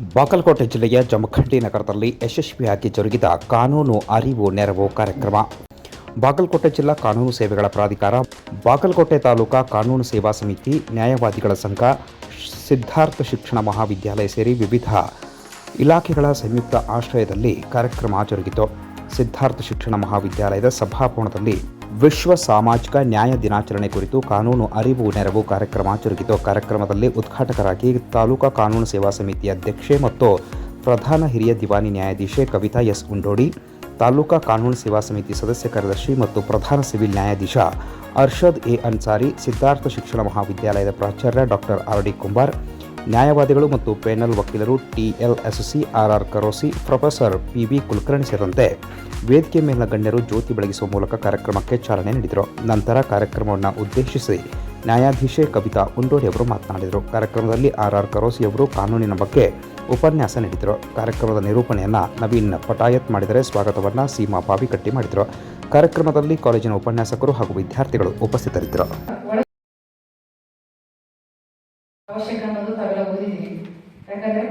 ಬಾಗಲಕೋಟೆ ಜಿಲ್ಲೆಯ ಜಮಖಂಡಿ ನಗರದಲ್ಲಿ ಯಶಸ್ವಿಯಾಗಿ ಜರುಗಿದ ಕಾನೂನು ಅರಿವು ನೆರವು ಕಾರ್ಯಕ್ರಮ. ಬಾಗಲಕೋಟೆ ಜಿಲ್ಲಾ ಕಾನೂನು ಸೇವೆಗಳ ಪ್ರಾಧಿಕಾರ, ಬಾಗಲಕೋಟೆ ತಾಲೂಕಾ ಕಾನೂನು ಸೇವಾ ಸಮಿತಿ, ನ್ಯಾಯವಾದಿಗಳ ಸಂಘ, ಸಿದ್ಧಾರ್ಥ ಶಿಕ್ಷಣ ಮಹಾವಿದ್ಯಾಲಯ ಸೇರಿ ವಿವಿಧ ಇಲಾಖೆಗಳ ಸಂಯುಕ್ತ ಆಶ್ರಯದಲ್ಲಿ ಕಾರ್ಯಕ್ರಮ ಜರುಗಿತು. ಸಿದ್ಧಾರ್ಥ ಶಿಕ್ಷಣ ಮಹಾವಿದ್ಯಾಲಯದ ಸಭಾಭವನದಲ್ಲಿ ವಿಶ್ವ ಸಾಮಾಜಿಕ ನ್ಯಾಯ ದಿನಾಚರಣೆ ಕುರಿತು ಕಾನೂನು ಅರಿವು ನೆರವು ಕಾರ್ಯಕ್ರಮ ಜರುಗಿತು ಕಾರ್ಯಕ್ರಮದಲ್ಲಿ ಉದ್ಘಾಟಕರಾಗಿ ತಾಲೂಕಾ ಕಾನೂನು ಸೇವಾ ಸಮಿತಿ ಅಧ್ಯಕ್ಷೆ ಮತ್ತು ಪ್ರಧಾನ ಹಿರಿಯ ದಿವಾನಿ ನ್ಯಾಯಾಧೀಶೆ ಕವಿತಾ ಎಸ್ ಗುಂಡೋಡಿ ತಾಲೂಕಾ ಕಾನೂನು ಸೇವಾ ಸಮಿತಿ ಸದಸ್ಯ ಕಾರ್ಯದರ್ಶಿ ಮತ್ತು ಪ್ರಧಾನ ಸಿವಿಲ್ ನ್ಯಾಯಾಧೀಶ ಅರ್ಷದ್ ಎ ಅನ್ಸಾರಿ, ಸಿದ್ಧಾರ್ಥ ಶಿಕ್ಷಣ ಮಹಾವಿದ್ಯಾಲಯದ ಪ್ರಾಚಾರ್ಯ ಡಾಕ್ಟರ್ ಆರ್ ಡಿ ಕುಂಬಾರ್ ನ್ಯಾಯವಾದಿಗಳು ಮತ್ತು ಪ್ಯಾನೆಲ್ ವಕೀಲರು TLSC R R Karosi, professor PB Kulkarni ಸೇರಿದಂತೆ ವೇದಿಕೆ ಮೇಲಿನ ಗಣ್ಯರು ಜ್ಯೋತಿ ಬೆಳಗಿಸುವ ಮೂಲಕ ಕಾರ್ಯಕ್ರಮಕ್ಕೆ ಚಾಲನೆ ನೀಡಿದರು. ನಂತರ ಕಾರ್ಯಕ್ರಮವನ್ನು ಉದ್ದೇಶಿಸಿ ನ್ಯಾಯಾಧೀಶೆ ಕವಿತಾ ಉಂಡೋಡಿ ಅವರು ಮಾತನಾಡಿದರು. ಕಾರ್ಯಕ್ರಮದಲ್ಲಿ ಆರ್ಆರ್ ಕರೋಸಿ ಅವರು ಕಾನೂನಿನ ಬಗ್ಗೆ ಉಪನ್ಯಾಸ ನೀಡಿದರು. ಕಾರ್ಯಕ್ರಮದ ನಿರೂಪಣೆಯನ್ನು ನವೀನ್ ಪಟಾಯತ್ ಮಾಡಿದರೆ ಸ್ವಾಗತವನ್ನು ಸೀಮಾ ಬಾವಿಕಟ್ಟಿ ಮಾಡಿದರು. ಕಾರ್ಯಕ್ರಮದಲ್ಲಿ ಕಾಲೇಜಿನ ಉಪನ್ಯಾಸಕರು ಹಾಗೂ ವಿದ್ಯಾರ್ಥಿಗಳು ಉಪಸ್ಥಿತರಿದ್ದರು. ಅವಶ್ಯಕ ಅನ್ನೋದು ತಾವೆಲ್ಲ ಓದಿದ್ದೀವಿ ಯಾಕಂದ್ರೆ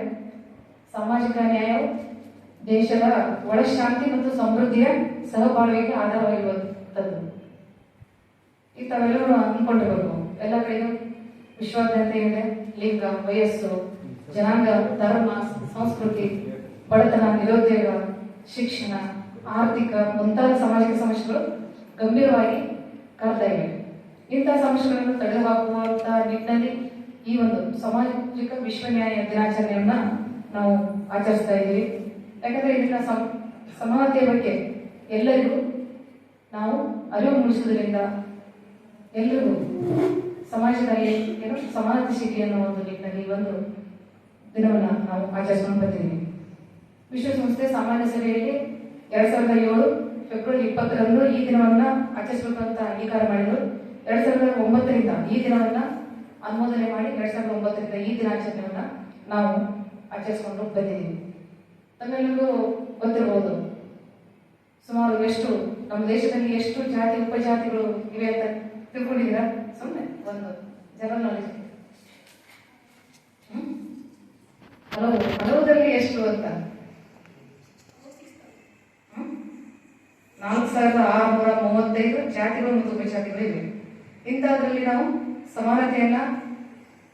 ಸಾಮಾಜಿಕ ನ್ಯಾಯವು ದೇಶದ ಒಳಶಾಂತಿ ಮತ್ತು ಸಮೃದ್ಧಿಯ ಸಹಬಾಳ್ವೆಗೆ ಆಧಾರವಾಗಿರುವಂಥದ್ದು. ಈ ತಾವೆಲ್ಲರೂ ಅಂದ್ಕೊಂಡಿರ್ಬೇಕು. ಎಲ್ಲ ಕಡೆಗೂ ವಿಶ್ವಾದ್ಯಂತ ಇದೆ. ಲಿಂಗ, ವಯಸ್ಸು, ಜನಾಂಗ, ಧರ್ಮ, ಸಂಸ್ಕೃತಿ, ಬಡತನ, ನಿರುದ್ಯೋಗ, ಶಿಕ್ಷಣ, ಆರ್ಥಿಕ ಮುಂತಾದ ಸಾಮಾಜಿಕ ಸಮಸ್ಯೆಗಳು ಗಂಭೀರವಾಗಿ ಕಾಡ್ತಾ ಇವೆ. ಇಂತಹ ಸಮಸ್ಯೆಗಳನ್ನು ತಡೆದುಹಾಕುವಂತಹ ನಿಟ್ಟಿನಲ್ಲಿ ಈ ಒಂದು ಸಾಮಾಜಿಕ ವಿಶ್ವ ನ್ಯಾಯ ದಿನಾಚರಣೆಯನ್ನ ನಾವು ಆಚರಿಸ್ತಾ ಇದ್ದೀವಿ. ಯಾಕಂದ್ರೆ ಇದನ್ನ ಸಮ- ಸಮಾನತೆಯ ಬಗ್ಗೆ ಎಲ್ಲರಿಗೂ ನಾವು ಅರಿವು ಮೂಡಿಸುವುದರಿಂದ ಎಲ್ಲರಿಗೂ ಸಮಾಜದಲ್ಲಿ ಏನು ಸಮಾನತೆ ಸಿಗಲಿ ಅನ್ನೋ ಒಂದು ನಿಟ್ಟಿನಲ್ಲಿ ಈ ಒಂದು ದಿನವನ್ನು ನಾವು ಆಚರಿಸ್ಕೊಂಡು ಬರ್ತಿದ್ದೀವಿ. ವಿಶ್ವಸಂಸ್ಥೆ ಸಾಮಾನ್ಯ ಸಭೆಯಲ್ಲಿ ಎರಡ್ ಸಾವಿರದ ಏಳು ಫೆಬ್ರವರಿ ಇಪ್ಪತ್ತರಂದು ಈ ದಿನವನ್ನ ಆಚರಿಸಬೇಕು ಅಂತ ಅಂಗೀಕಾರ ಮಾಡಿದ್ರು. ಎರಡ್ ಸಾವಿರದ ಒಂಬತ್ತರಿಂದ ಈ ದಿನವನ್ನ ಅನುಮೋದನೆ ಮಾಡಿ ಎರಡ್ ಸಾವಿರದ ಒಂಬತ್ತರಿಂದ ಈ ದಿನಾಚರಣೆಯನ್ನ ನಾವು ಆಚರಿಸಿಕೊಂಡು ಬಂದಿದ್ದೀವಿ. ತಮ್ಮೆಲ್ಲರಿಗೂ ಗೊತ್ತಿರಬಹುದು ಸುಮಾರು ಎಷ್ಟು ನಮ್ಮ ದೇಶದಲ್ಲಿ ಎಷ್ಟು ಜಾತಿ, ಉಪಜಾತಿಗಳು ಇವೆ ಅಂತ ತಿಳ್ಕೊಂಡಿದ್ದೀರಾ? ಸುಮ್ಮನೆ ಒಂದು ಜನರಲ್ ನಾಲೆಜ್ ಹಲವು ಹಲವುದಲ್ಲಿ ಎಷ್ಟು ಅಂತ? ನಾಲ್ಕು ಸಾವಿರದ ಆರುನೂರ ಮೂವತ್ತೈದು ಜಾತಿಗಳು ಮತ್ತು ಉಪಜಾತಿಗಳು ಇವೆ. ಇಂಥದ್ರಲ್ಲಿ ನಾವು ಸಮಾನತೆಯನ್ನ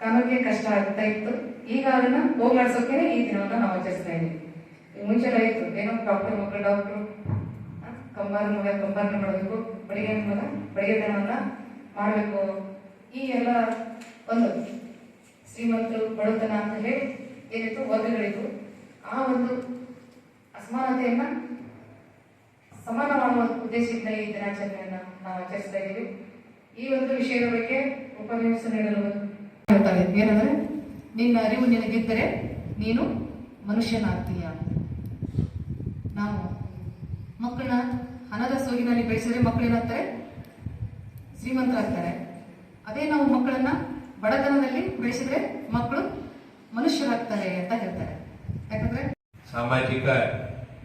ಕಾಣೋಕೆ ಕಷ್ಟ ಆಗ್ತಾ ಇತ್ತು. ಈಗ ಅದನ್ನ ಹೋಗ್ಲಾಡ್ಸೋಕೆ ಈ ದಿನವನ್ನ ನಾವು ಆಚರಿಸ್ತಾ ಇದ್ದೀವಿ. ಮುಂಚೆಲ್ಲ ಇತ್ತು. ಏನೋ ಡಾಕ್ಟರ್ ಮಕ್ಕಳು ಡಾಕ್ಟರ್ ಕಂಬಾರ ಮಗ ಕಂಬಾರನ ಮಾಡಬೇಕು ಬಡಿಗೆ ಮಗ ಬಡಿಗೆತನವನ್ನ ಮಾಡಬೇಕು. ಈ ಎಲ್ಲ ಒಂದು ಶ್ರೀಮಂತರು ಬಡತನ ಅಂತ ಹೇಳಿ ಏನಿತ್ತು ವರ್ಗಗಳಿತ್ತು ಆ ಒಂದು ಅಸಮಾನತೆಯನ್ನ ಸಮಾನ ಮಾಡುವ ಉದ್ದೇಶದಿಂದ ಈ ದಿನಾಚರಣೆಯನ್ನ ನಾವು ಆಚರಿಸ್ತಾ ಇದ್ದೀವಿ. ಈ ಒಂದು ವಿಷಯದ ಉಪನ್ಯಾಸ ನೀಡಲು ಹೇಳ್ತಾರೆ. ಏನಂದ್ರೆ, ನಿನ್ನ ಅರಿವು ನಿನಗಿದ್ದರೆ ನೀನು ಮನುಷ್ಯನಾಗ್ತೀಯ. ನಾವು ಮಕ್ಕಳನ್ನ ಹಣದ ಸೋಗಿನಲ್ಲಿ ಬೆಳೆಸಿದ್ರೆ ಮಕ್ಕಳು ಏನಾಗ್ತಾರೆ? ಶ್ರೀಮಂತರಾಗ್ತಾರೆ. ಅದೇ ನಾವು ಮಕ್ಕಳನ್ನ ಬಡತನದಲ್ಲಿ ಬೆಳೆಸಿದ್ರೆ ಮಕ್ಕಳು ಮನುಷ್ಯರಾಗ್ತಾರೆ ಅಂತ ಹೇಳ್ತಾರೆ. ಯಾಕಂದ್ರೆ, ಸಾಮಾಜಿಕ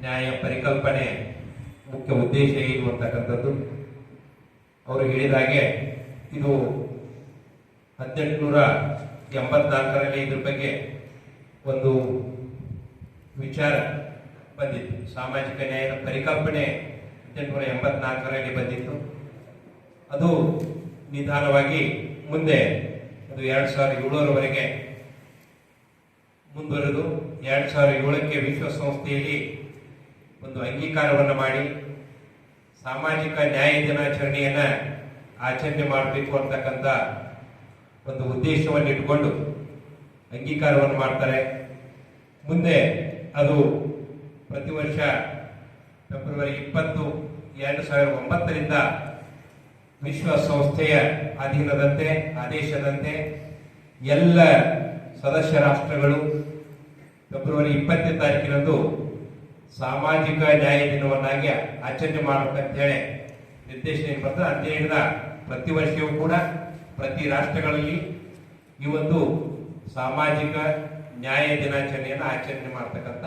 ನ್ಯಾಯ ಪರಿಕಲ್ಪನೆ ಮುಖ್ಯ ಉದ್ದೇಶ ಏನು ಅಂತಕ್ಕಂಥದ್ದು ಅವರು ಹೇಳಿದ ಹಾಗೆ ಇದು ಹದಿನೆಂಟುನೂರ ಎಂಬತ್ನಾಲ್ಕರಲ್ಲಿ ಇದ್ರ ಬಗ್ಗೆ ಒಂದು ವಿಚಾರ ಬಂದಿತ್ತು. ಸಾಮಾಜಿಕ ನ್ಯಾಯದ ಪರಿಕಲ್ಪನೆ ಹದಿನೆಂಟುನೂರ ಎಂಬತ್ನಾಲ್ಕರಲ್ಲಿ ಬಂದಿತ್ತು. ಅದು ನಿಧಾನವಾಗಿ ಮುಂದೆ ಅದು ಎರಡು ಸಾವಿರದ ಏಳರವರೆಗೆ ಮುಂದುವರೆದು ಎರಡು ಸಾವಿರದ ಏಳಕ್ಕೆ ವಿಶ್ವಸಂಸ್ಥೆಯಲ್ಲಿ ಒಂದು ಅಂಗೀಕಾರವನ್ನು ಮಾಡಿ ಸಾಮಾಜಿಕ ನ್ಯಾಯ ದಿನಾಚರಣೆಯನ್ನು ಆಚರಣೆ ಮಾಡಬೇಕು ಅಂತಕ್ಕಂಥ ಒಂದು ಉದ್ದೇಶವನ್ನು ಇಟ್ಕೊಂಡು ಅಂಗೀಕಾರವನ್ನು ಮಾಡ್ತಾರೆ. ಮುಂದೆ ಅದು ಪ್ರತಿ ವರ್ಷ ಫೆಬ್ರವರಿ ಇಪ್ಪತ್ತು, ಎರಡು ಸಾವಿರದ ಒಂಬತ್ತರಿಂದ ವಿಶ್ವಸಂಸ್ಥೆಯ ಅಧೀನದಂತೆ, ಆದೇಶದಂತೆ ಎಲ್ಲ ಸದಸ್ಯ ರಾಷ್ಟ್ರಗಳು ಫೆಬ್ರವರಿ ಇಪ್ಪತ್ತನೇ ತಾರೀಕಿನಂದು ಸಾಮಾಜಿಕ ನ್ಯಾಯ ದಿನವನ್ನಾಗಿ ಆಚರಣೆ ಮಾಡಬೇಕಂತ ಹೇಳಿ ನಿರ್ದೇಶನ ಏನು ಬರ್ತದೆ ಪ್ರತಿ ವರ್ಷವೂ ಕೂಡ ಪ್ರತಿ ರಾಷ್ಟ್ರಗಳಲ್ಲಿ ಇವತ್ತು ಸಾಮಾಜಿಕ ನ್ಯಾಯ ದಿನಾಚರಣೆಯನ್ನು ಆಚರಣೆ ಮಾಡ್ತಕ್ಕಂಥ